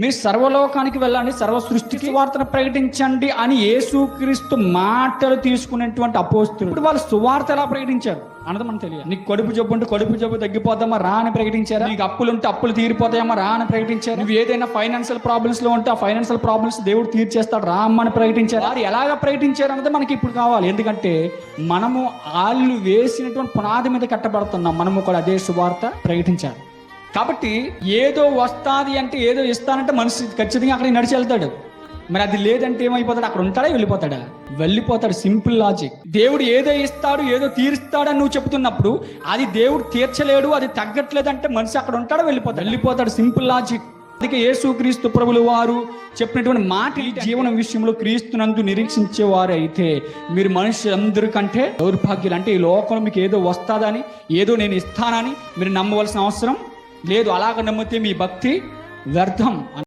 మీరు సర్వలోకానికి వెళ్ళండి సర్వ సృష్టికి సువార్తను ప్రకటించండి అని యేసుక్రీస్తు మాటలు తీసుకునేటువంటి అపోస్తులు. ఇప్పుడు వాళ్ళు సువార్త ఎలా ప్రకటించారు? అన్నది మనకు తెలియదు నీకు కడుపు జబ్బు ఉంటే కడుపు జబ్బు తగ్గిపోతామా రా అని ప్రకటించారా? నీకు అప్పులు ఉంటే అప్పులు తీరిపోతాయమ్మా రా అని ప్రకటించారు? నువ్వు ఏదైనా ఫైనాన్షియల్ ప్రాబ్లమ్స్లో ఉంటే ఆ ఫైనాన్షియల్ ప్రాబ్లమ్స్ దేవుడు తీర్చేస్తాడు రా అమ్మని ప్రకటించారు? వారు ఎలాగ ప్రకటించారు అన్నది మనకి ఇప్పుడు కావాలి. ఎందుకంటే మనము వాళ్ళు వేసినటువంటి పునాది మీద కట్టబడుతున్నాం. మనము కూడా అదే సువార్త ప్రకటించారు కాబట్టి ఏదో వస్తాది అంటే ఏదో ఇస్తానంటే మనిషి ఖచ్చితంగా అక్కడికి నడిచి వెళ్తాడు. మరి అది లేదంటే ఏమైపోతాడు? అక్కడ ఉంటాడా? వెళ్ళిపోతాడా? వెళ్ళిపోతాడు. Simple logic. దేవుడు ఏదో ఇస్తాడు ఏదో తీరుస్తాడని నువ్వు చెప్తున్నప్పుడు అది దేవుడు తీర్చలేడు అది తగ్గట్లేదంటే మనిషి అక్కడ ఉంటాడా? వెళ్ళిపోతాడు? వెళ్ళిపోతాడు. Simple logic. అందుకే యేసుక్రీస్తు ప్రభులు వారు చెప్పినటువంటి మాట ఈ జీవనం విషయంలో క్రీస్తునందు నిరీక్షించేవారు అయితే మీరు మనుషులందరికంటే దౌర్భాగ్యులు. అంటే ఈ లోకంలో మీకు ఏదో వస్తాదని ఏదో నేను ఇస్తానని మీరు నమ్మవలసిన అవసరం లేదు అలాగ నమ్మితే మీ భక్తి వ్యర్థం.